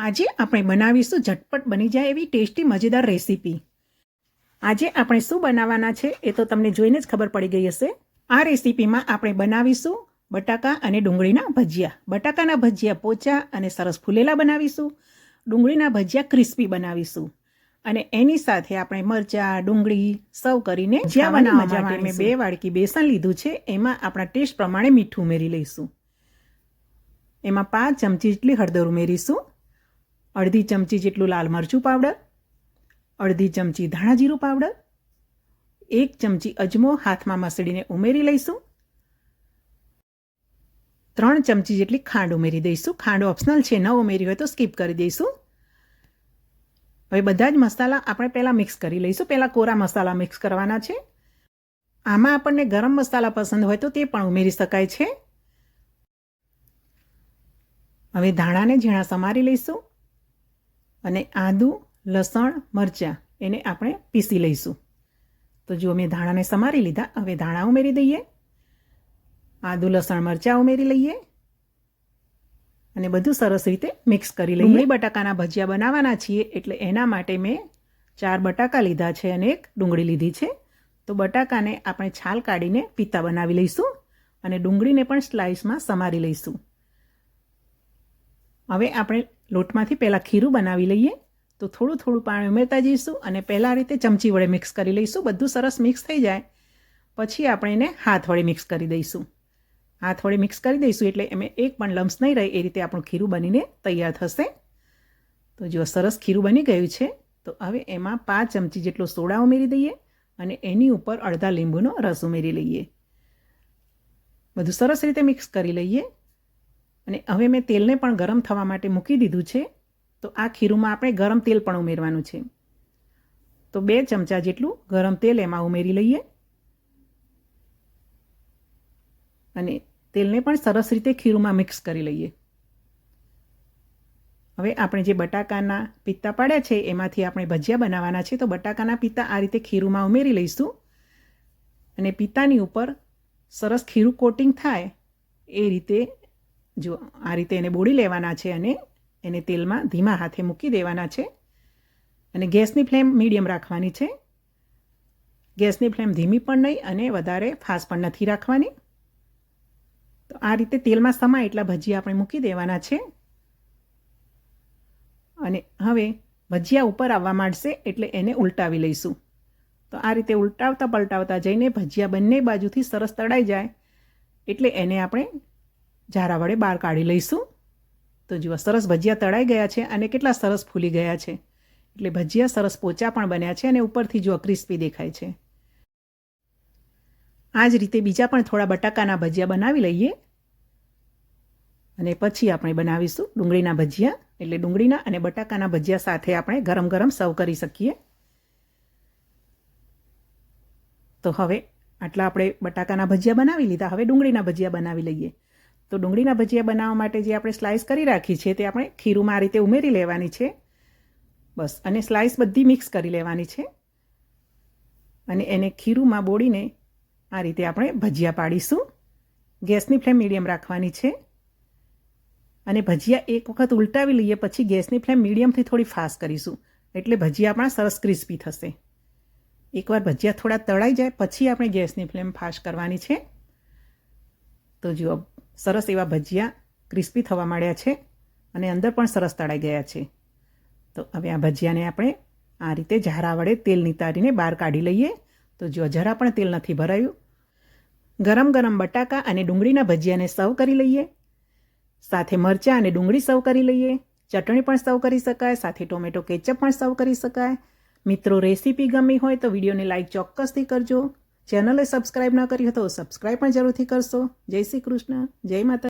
આજે આપણે બનાવીશું ઝટપટ બની જાય એવી ટેસ્ટી મજેદાર રેસીપી. આજે આપણે શું બનાવવાના છે એ તો તમને જોઈને જ ખબર પડી ગઈ હશે. આ રેસીપીમાં આપણે બનાવીશું બટાકા અને ડુંગળીના ભજીયા. બટાકાના ભજીયા પોચા અને સરસ ફૂલેલા બનાવીશું. ડુંગળીના ભજીયા ક્રિસ્પી બનાવીશું. અને એની સાથે આપણે મરચાં ડુંગળી સર્વ કરીને જ્યાં બનાવવા માટે મેં બે વાડકી બેસન લીધું છે એમાં આપણા ટેસ્ટ પ્રમાણે મીઠું ઉમેરી લઈશું. એમાં પાંચ ચમચી જેટલી હળદર ઉમેરીશું. અડધી ચમચી જેટલું લાલ મરચું પાવડર, અડધી ચમચી ધાણા જીરું પાવડર, એક ચમચી અજમો હાથમાં મસળીને ઉમેરી લઈશું. ત્રણ ચમચી જેટલી ખાંડ ઉમેરી દઈશું. ખાંડ ઓપ્શનલ છે, ન ઉમેરી હોય તો સ્કીપ કરી દઈશું. હવે બધા જ મસાલા આપણે પહેલાં મિક્સ કરી લઈશું. પહેલાં કોરા મસાલા મિક્સ કરવાના છે. આમાં આપણને ગરમ મસાલા પસંદ હોય તો તે પણ ઉમેરી શકાય છે. હવે ધાણાને ઝીણા સમારી લઈશું. અને આદું લસણ મરચાં એને આપણે પીસી લઈશું. તો જો મેં ધાણાને સમારી લીધા. હવે ધાણા ઉમેરી દઈએ. આદું લસણ મરચાં ઉમેરી લઈએ. અને બધું સરસ રીતે મિક્સ કરી લઈએ. ડુંગળી? બટાકાના ભજીયા બનાવવાના છીએ એટલે એના માટે મેં ચાર બટાકા લીધા છે અને એક ડુંગળી લીધી છે. તો બટાકાને આપણે છાલ કાઢીને પિત્તા બનાવી લઈશું અને ડુંગળીને પણ સ્લાઇસમાં સમારી લઈશું. હવે આપણે લોટમાંથી પહેલાં ખીરું બનાવી લઈએ. તો થોડું થોડું પાણી ઉમેરતા જઈશું અને પહેલાં રીતે ચમચી વડે મિક્સ કરી લઈશું. બધું સરસ મિક્સ થઈ જાય. પછી આપણે એને હાથ વડે મિક્સ કરી દઈશું. હાથ વડે મિક્સ કરી દઈશું એટલે એમ એક પણ લમ્સ નહીં રહે. એ રીતે આપણું ખીરું બનીને તૈયાર થશે. તો જો સરસ ખીરું બની ગયું છે. તો હવે એમાં પાંચ ચમચી જેટલો સોડા ઉમેરી દઈએ અને એની ઉપર અડધા લીંબુનો રસ ઉમેરી લઈએ. બધું સરસ રીતે મિક્સ કરી લઈએ. અને હવે મેં તેલને પણ ગરમ થવા માટે મૂકી દીધું છે. તો આ ખીરુંમાં આપણે ગરમ તેલ પણ ઉમેરવાનું છે. તો બે ચમચા જેટલું ગરમ તેલ એમાં ઉમેરી લઈએ. અને તેલને પણ સરસ રીતે ખીરુંમાં મિક્સ કરી લઈએ. હવે આપણે જે બટાકાના પિત્તા પાડ્યા છે, એમાંથી આપણે ભજીયા બનાવવાના છે, તો બટાકાના પિત્તા આ રીતે ખીરુંમાં ઉમેરી લઈશું. અને પિત્તાની ઉપર સરસ ખીરું કોટિંગ થાય એ રીતે જો આ રીતે એને બોળી લેવાના છે અને એને તેલમાં ધીમા હાથે મૂકી દેવાના છે. અને ગેસની ફ્લેમ મીડિયમ રાખવાની છે. ગેસની ફ્લેમ ધીમી પણ નહીં અને વધારે ફાસ્ટ પણ નથી રાખવાની. તો આ રીતે તેલમાં સમાય એટલા ભજીયા આપણે મૂકી દેવાના છે. અને હવે ભજીયા ઉપર આવવા માંડશે એટલે એને ઉલટાવી લઈશું. તો આ રીતે ઉલટાવતા પલટાવતા જઈને ભજીયા બંને બાજુથી સરસ તળાઈ જાય. એટલે એને આપણે ઝારા વડે બહાર કાઢી લઈશું. તો જુઓ, સરસ ભજીયા તળાઈ ગયા છે અને કેટલા સરસ ફૂલી ગયા છે. એટલે ભજીયા સરસ પોચા પણ બન્યા છે અને ઉપરથી જુઓ, ક્રિસ્પી દેખાય છે. આ જ રીતે બીજા પણ થોડા બટાકાના ભજીયા બનાવી લઈએ. અને પછી આપણે બનાવીશું ડુંગળીના ભજીયા. એટલે ડુંગળીના અને બટાકાના ભજીયા સાથે આપણે ગરમ ગરમ સર્વ કરી શકીએ. તો હવે આટલા આપણે બટાકાના ભજીયા બનાવી લીધા. હવે ડુંગળીના ભજીયા બનાવી લઈએ. તો ડુંગળીના ભજીયા બનાવવા માટે જે આપણે સ્લાઇસ કરી રાખી છે તે આપણે ખીરુંમાં આ રીતે ઉમેરી લેવાની છે. બસ, અને સ્લાઇસ બધી મિક્સ કરી લેવાની છે. અને એને ખીરુંમાં બોળીને આ રીતે આપણે ભજીયા પાડીશું. ગેસની ફ્લેમ મીડિયમ રાખવાની છે. અને ભજીયા એક વખત ઉલટાવી લઈએ પછી ગેસની ફ્લેમ મીડિયમથી થોડી ફાસ્ટ કરીશું. એટલે ભજીયા આપણા સરસ ક્રિસ્પી થશે. એકવાર ભજીયા થોડા તળાઈ જાય, પછી આપણે ગેસની ફ્લેમ ફાસ્ટ કરવાની છે. તો જુઓ સરસ એવા ભજીયા ક્રિસ્પી થવા માંડ્યા છે અને અંદર પણ સરસ તળાઈ ગયા છે. તો હવે આ ભજીયાને આપણે આ રીતે ઝારા વડે તેલ નિતારીને બહાર કાઢી લઈએ. તો જો જરા પણ તેલ નથી ભરાયું, ગરમ ગરમ બટાકા અને ડુંગળીના ભજીયાને સર્વ કરી લઈએ. સાથે મરચાં અને ડુંગળી સર્વ કરી લઈએ. ચટણી પણ સર્વ કરી શકાય, સાથે ટોમેટો કેચઅપ પણ સર્વ કરી શકાય. મિત્રો રેસીપી ગમી હોય તો વિડીયોને લાઇક ચોક્કસથી કરજો. ચેનલે સબસ્ક્રાઈબ ન કરી હોય તો સબસ્ક્રાઈબ પણ જરૂરથી કરશો. જય શ્રી કૃષ્ણ. જય માતા